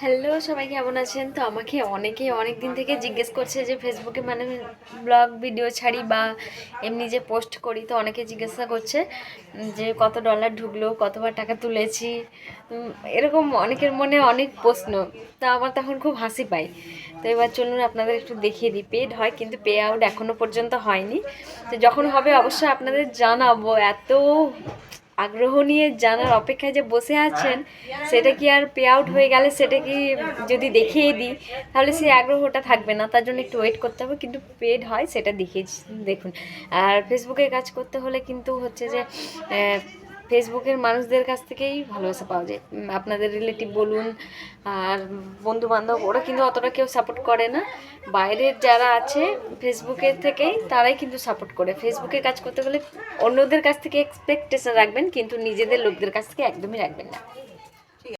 Hello, সবাই কেমন আছেন? তো আমাকে অনেকেই অনেক দিন থেকে জিজ্ঞেস করছে যে ফেসবুকে মানে ব্লগ ভিডিও ছাড়ি বা এমনি যে পোস্ট করি, তো অনেকে জিজ্ঞাসা করছে যে কত ডলার ঢুকলো, কতবার টাকা তুলেছি? এরকম অনেকের মনে অনেক প্রশ্ন। তা আমার তখন খুব হাসি পায়। তো এবার চলুন আপনাদের একটু দেখিয়ে দিই। পেড হয় কিন্তু পে আউট এখনও পর্যন্ত হয়নি। তো যখন হবে অবশ্যই আপনাদের জানাব। এত আগ্রহ নিয়ে জানার অপেক্ষায় যে বসে আছেন সেটা কি আর পে আউট হয়ে গেলে সেটা কি যদি দেখিয়ে দিই তাহলে সেই আগ্রহটা থাকবে না। তার জন্য একটু ওয়েট করতে হবে কিন্তু পেড হয় সেটা দেখিয়ে দেখুন। আর ফেসবুকে কাজ করতে হলে কিন্তু হচ্ছে যে ফেসবুকের মানুষদের কাছ থেকেই ভালোবাসা পাওয়া যায়। আপনাদের রিলেটিভ বলুন, আর বন্ধু বান্ধব ওরা কিন্তু অতটা কেউ সাপোর্ট করে না। বাইরের যারা আছে, ফেসবুকের থেকেই তারাই কিন্তু সাপোর্ট করে। ফেসবুকে কাজ করতে গেলে অন্যদের কাছ থেকে এক্সপেকটেশন রাখবেন, কিন্তু নিজেদের লোকদের কাছ থেকে একদমই রাখবেন না।